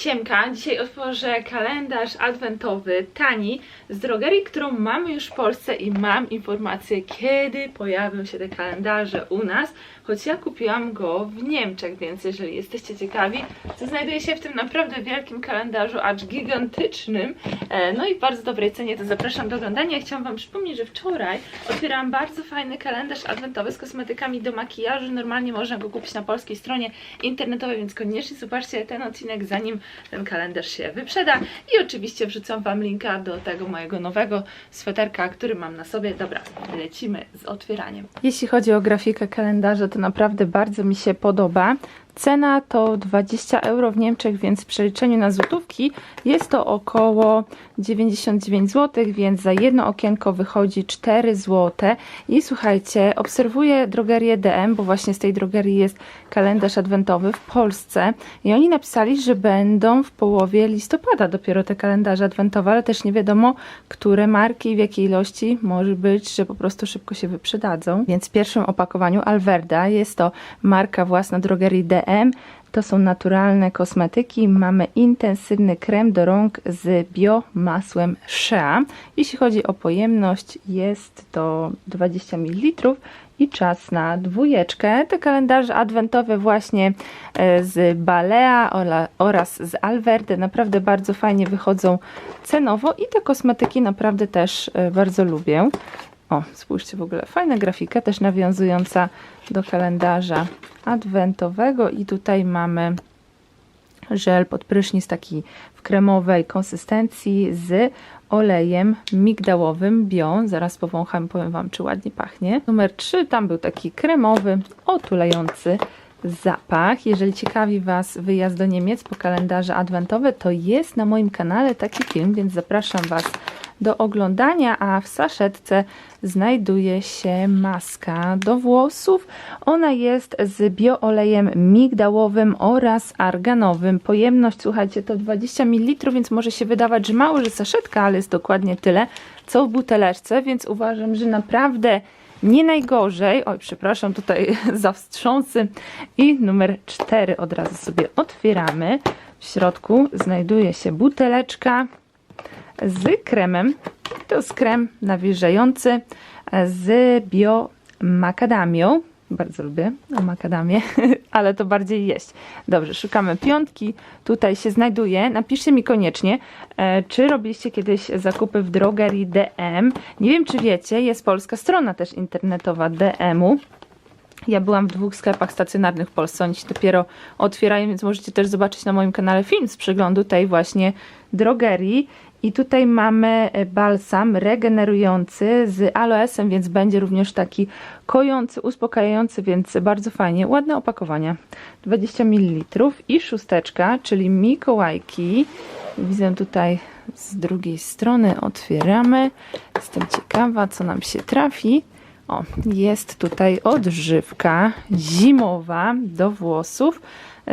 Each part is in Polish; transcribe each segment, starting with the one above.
Siemka, dzisiaj otworzę kalendarz adwentowy, tani, z drogerii, którą mamy już w Polsce i mam informację, kiedy pojawią się te kalendarze u nas, choć ja kupiłam go w Niemczech, więc jeżeli jesteście ciekawi, to znajduje się w tym naprawdę wielkim kalendarzu, acz gigantycznym, e, no i w bardzo dobrej cenie, to zapraszam do oglądania. Chciałam Wam przypomnieć, że wczoraj otwierałam bardzo fajny kalendarz adwentowy z kosmetykami do makijażu, normalnie można go kupić na polskiej stronie internetowej, więc koniecznie zobaczcie ten odcinek, zanim ten kalendarz się wyprzeda i oczywiście wrzucam Wam linka do tego mojego nowego sweterka, który mam na sobie. Dobra, lecimy z otwieraniem. Jeśli chodzi o grafikę kalendarza, to naprawdę bardzo mi się podoba. Cena to 20 euro w Niemczech, więc w przeliczeniu na złotówki jest to około 99 zł, więc za jedno okienko wychodzi 4 zł. I słuchajcie, obserwuję drogerię DM, bo właśnie z tej drogerii jest kalendarz adwentowy w Polsce i oni napisali, że będą w połowie listopada dopiero te kalendarze adwentowe, ale też nie wiadomo, które marki i w jakiej ilości może być, że po prostu szybko się wyprzedadzą. Więc w pierwszym opakowaniu Alverda jest to marka własna drogerii DM. To są naturalne kosmetyki. Mamy intensywny krem do rąk z biomasłem Shea. Jeśli chodzi o pojemność, jest to 20 ml i czas na dwójeczkę. Te kalendarze adwentowe właśnie e, z Balea oraz z Alverde naprawdę bardzo fajnie wychodzą cenowo i te kosmetyki naprawdę też e, bardzo lubię. O, spójrzcie w ogóle, fajna grafika, też nawiązująca do kalendarza adwentowego i tutaj mamy żel pod prysznic taki w kremowej konsystencji z olejem migdałowym bio. Zaraz powącham, powiem Wam, czy ładnie pachnie. Numer 3, tam był taki kremowy, otulający zapach. Jeżeli ciekawi Was wyjazd do Niemiec po kalendarze adwentowe, to jest na moim kanale taki film, więc zapraszam Was do oglądania, a w saszetce znajduje się maska do włosów. Ona jest z bioolejem migdałowym oraz arganowym. Pojemność, słuchajcie, to 20 ml, więc może się wydawać, że mało, że saszetka, ale jest dokładnie tyle, co w buteleczce, więc uważam, że naprawdę nie najgorzej. Oj, przepraszam, tutaj za wstrząsy. I numer 4 od razu sobie otwieramy. W środku znajduje się buteleczka z kremem. To jest krem nawilżający z biomakadamią. Bardzo lubię makadamię, ale to bardziej jeść. Dobrze, szukamy piątki. Tutaj się znajduje. Napiszcie mi koniecznie, e, czy robiliście kiedyś zakupy w drogerii DM. Nie wiem, czy wiecie, jest polska strona też internetowa DM-u. Ja byłam w dwóch sklepach stacjonarnych w Polsce, oni się dopiero otwierają, więc możecie też zobaczyć na moim kanale film z przeglądu tej właśnie drogerii. I tutaj mamy e, balsam regenerujący z aloesem, więc będzie również taki kojący, uspokajający, więc bardzo fajnie. Ładne opakowania. 20 ml i szósteczka, czyli Mikołajki. Widzę tutaj z drugiej strony otwieramy. Jestem ciekawa, co nam się trafi. O, jest tutaj odżywka zimowa do włosów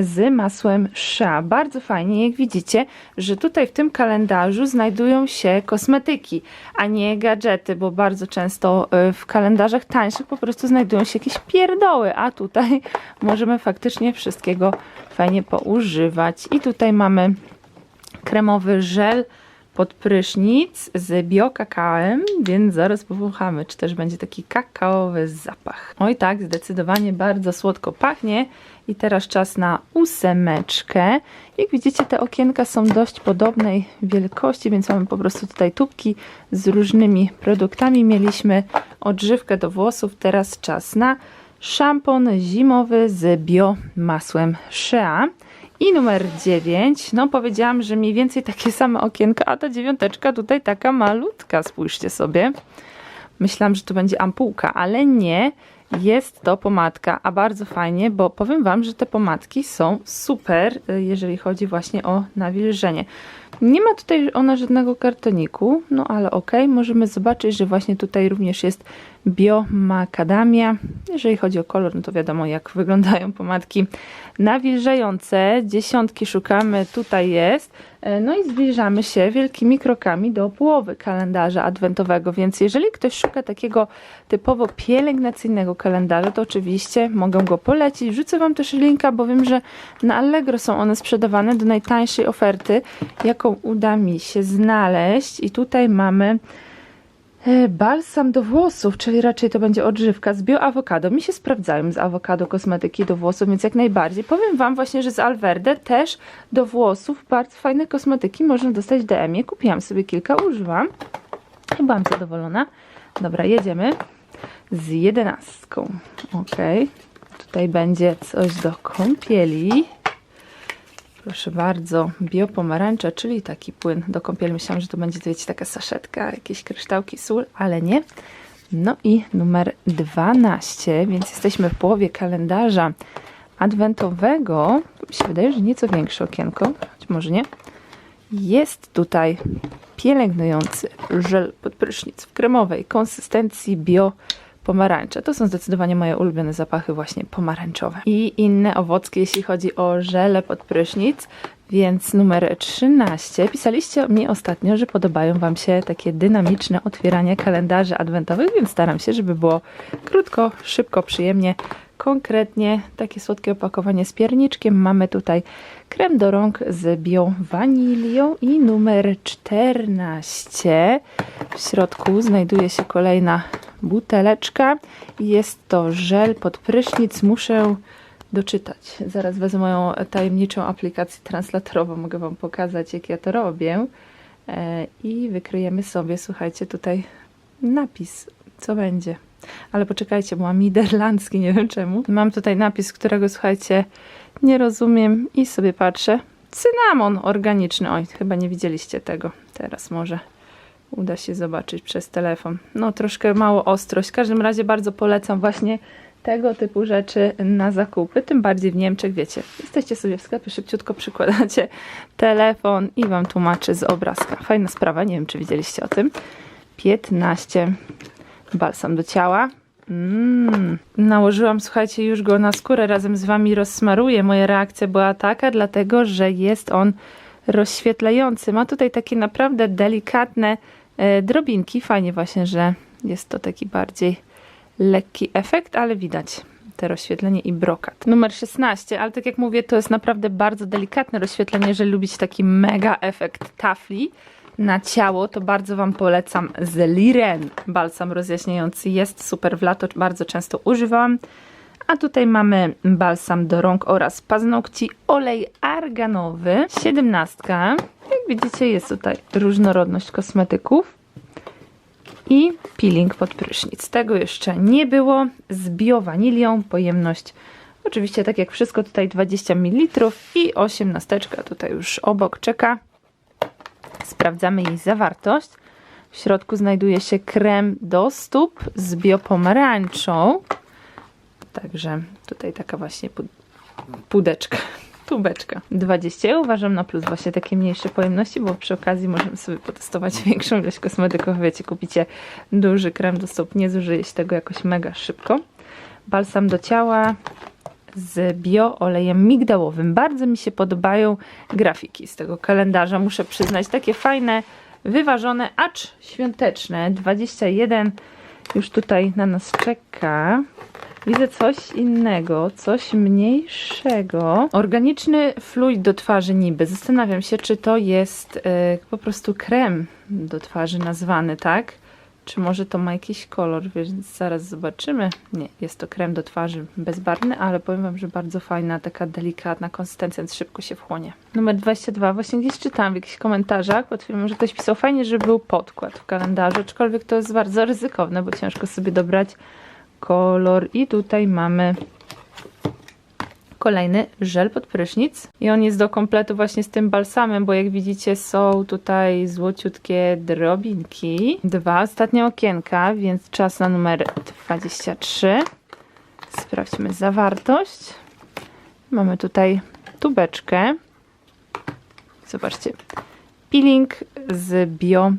z masłem Shea. Bardzo fajnie, jak widzicie, że tutaj w tym kalendarzu znajdują się kosmetyki, a nie gadżety, bo bardzo często y, w kalendarzach tańszych po prostu znajdują się jakieś pierdoły, a tutaj możemy faktycznie wszystkiego fajnie poużywać. I tutaj mamy kremowy żel pod prysznic z biokakaoem, więc zaraz powąchamy, czy też będzie taki kakaowy zapach. Oj tak, zdecydowanie bardzo słodko pachnie. I teraz czas na ósemeczkę. Jak widzicie, te okienka są dość podobnej wielkości, więc mamy po prostu tutaj tubki z różnymi produktami. Mieliśmy odżywkę do włosów, teraz czas na szampon zimowy z biomasłem Shea. I numer 9, no powiedziałam, że mniej więcej takie same okienka, a ta dziewiąteczka tutaj taka malutka, spójrzcie sobie. Myślałam, że to będzie ampułka, ale nie, jest to pomadka, a bardzo fajnie, bo powiem Wam, że te pomadki są super, y, jeżeli chodzi właśnie o nawilżenie. Nie ma tutaj ona żadnego kartoniku, no ale ok, możemy zobaczyć, że właśnie tutaj również jest Biomakadamia. Jeżeli chodzi o kolor, no to wiadomo jak wyglądają pomadki nawilżające. Dziesiątki szukamy, tutaj jest. E, No i zbliżamy się wielkimi krokami do połowy kalendarza adwentowego, więc jeżeli ktoś szuka takiego typowo pielęgnacyjnego kalendarza, to oczywiście mogę go polecić. Wrzucę Wam też linka, bo wiem, że na Allegro są one sprzedawane do najtańszej oferty, jaką uda mi się znaleźć. I tutaj mamy Balsam do włosów, czyli raczej to będzie odżywka z bioawokado. Mi się sprawdzają z awokado kosmetyki do włosów, więc jak najbardziej. Powiem Wam właśnie, że z Alverde też do włosów bardzo fajne kosmetyki można dostać DM-ie. Kupiłam sobie kilka, używam i byłam zadowolona. Dobra, jedziemy z jedenastką. Ok, tutaj będzie coś do kąpieli. Proszę bardzo, biopomarańcza, czyli taki płyn do kąpieli. Myślałam, że to będzie, wiecie, taka saszetka, jakieś kryształki, sól, ale nie. No i numer 12, więc jesteśmy w połowie kalendarza adwentowego. Mi się wydaje, że nieco większe okienko, choć może nie. Jest tutaj pielęgnujący żel pod prysznic w kremowej konsystencji bio pomarańcze. To są zdecydowanie moje ulubione zapachy właśnie pomarańczowe. I inne owocki, jeśli chodzi o żele pod prysznic. Więc numer 13. Pisaliście mi ostatnio, że podobają Wam się takie dynamiczne otwieranie kalendarzy adwentowych, więc staram się, żeby było krótko, szybko, przyjemnie. Konkretnie takie słodkie opakowanie z pierniczkiem. Mamy tutaj krem do rąk z bio wanilią i numer 14. W środku znajduje się kolejna buteleczka. Jest to żel pod prysznic. Muszę doczytać. Zaraz wezmę moją tajemniczą aplikację translatorową. Mogę Wam pokazać, jak ja to robię. E, I wykryjemy sobie, słuchajcie, tutaj napis, co będzie. Ale poczekajcie, bo mam niderlandzki, nie wiem czemu. Mam tutaj napis, którego, słuchajcie, nie rozumiem i sobie patrzę. Cynamon organiczny. Oj, chyba nie widzieliście tego. Teraz może uda się zobaczyć przez telefon. No, troszkę mało ostrość. W każdym razie bardzo polecam właśnie tego typu rzeczy na zakupy, tym bardziej w Niemczech, wiecie, jesteście sobie w sklepie, szybciutko przykładacie telefon i Wam tłumaczy z obrazka. Fajna sprawa, nie wiem, czy widzieliście o tym. 15 balsam do ciała. Mm. Nałożyłam, słuchajcie, już go na skórę, razem z Wami rozsmaruję. Moja reakcja była taka, dlatego, że jest on rozświetlający. Ma tutaj takie naprawdę delikatne e, drobinki. Fajnie właśnie, że jest to taki bardziej lekki efekt, ale widać te rozświetlenie i brokat. Numer 16, ale tak jak mówię, to jest naprawdę bardzo delikatne rozświetlenie. Jeżeli lubicie taki mega efekt tafli na ciało, to bardzo Wam polecam z Liren balsam rozjaśniający. Jest super w lato, bardzo często używam. A tutaj mamy balsam do rąk oraz paznokci, olej arganowy, 17. Jak widzicie jest tutaj różnorodność kosmetyków i peeling pod prysznic. Tego jeszcze nie było. Z biowanilią, pojemność oczywiście tak jak wszystko tutaj 20 ml i 18 tutaj już obok czeka. Sprawdzamy jej zawartość. W środku znajduje się krem do stóp z biopomarańczą. Także tutaj taka właśnie pu- pudeczka, tubeczka. 20 ja uważam na plus właśnie takie mniejsze pojemności, bo przy okazji możemy sobie potestować większą ilość kosmetyków. Wiecie, kupicie duży krem do stóp, nie zużyje się tego jakoś mega szybko. Balsam do ciała z bio olejem migdałowym. Bardzo mi się podobają grafiki z tego kalendarza, muszę przyznać. Takie fajne, wyważone, acz świąteczne. 21 już tutaj na nas czeka. Widzę coś innego, coś mniejszego. Organiczny fluid do twarzy niby. Zastanawiam się, czy to jest e, po prostu krem do twarzy nazwany, tak? Czy może to ma jakiś kolor, więc zaraz zobaczymy. Nie, jest to krem do twarzy bezbarwny, ale powiem Wam, że bardzo fajna, taka delikatna konsystencja, więc szybko się wchłonie. Numer 22, właśnie gdzieś czytałam w jakichś komentarzach filmem, że ktoś pisał fajnie, że był podkład w kalendarzu, aczkolwiek to jest bardzo ryzykowne, bo ciężko sobie dobrać kolor. I tutaj mamy kolejny żel pod prysznic i on jest do kompletu właśnie z tym balsamem, bo jak widzicie są tutaj złociutkie drobinki. Dwa ostatnie okienka, więc czas na numer 23. Sprawdźmy zawartość. Mamy tutaj tubeczkę. Zobaczcie. Peeling z bio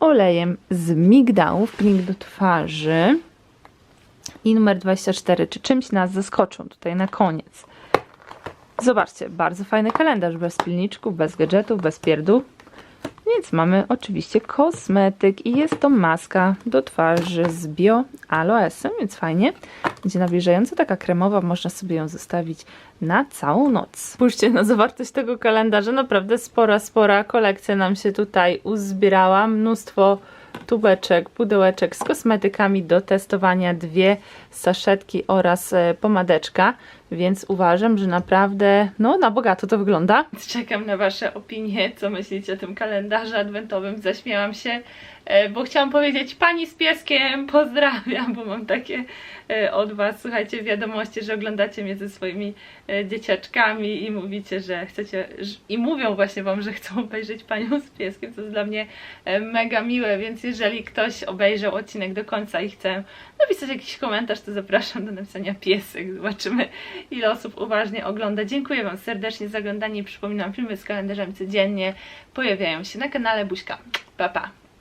olejem z migdałów, peeling do twarzy. i numer 24. Czy czymś nas zaskoczą tutaj na koniec? Zobaczcie, bardzo fajny kalendarz, bez pilniczków, bez gadżetów, bez pierdół. Więc mamy oczywiście kosmetyk i jest to maska do twarzy z bio aloesem, więc fajnie. Będzie nawilżająca, taka kremowa, można sobie ją zostawić na całą noc. Spójrzcie na zawartość tego kalendarza, naprawdę spora, spora kolekcja nam się tutaj uzbierała. Mnóstwo tubeczek, pudełeczek z kosmetykami do testowania, dwie saszetki oraz e, pomadeczka, więc uważam, że naprawdę no na bogato to wygląda. Czekam na Wasze opinie, co myślicie o tym kalendarzu adwentowym. Zaśmiałam się, e, bo chciałam powiedzieć Pani z pieskiem, pozdrawiam, bo mam takie e, od Was, słuchajcie, wiadomości, że oglądacie mnie ze swoimi e, dzieciaczkami i mówicie, że chcecie, i mówią właśnie Wam, że chcą obejrzeć Panią z pieskiem, co jest dla mnie mega miłe, więc jeżeli ktoś obejrzał odcinek do końca i chce napisać jakiś komentarz, to zapraszam do napisania piesek. Zobaczymy, ile osób uważnie ogląda. Dziękuję Wam serdecznie za oglądanie i przypominam, filmy z kalendarzami codziennie pojawiają się na kanale Buźka. Pa, pa!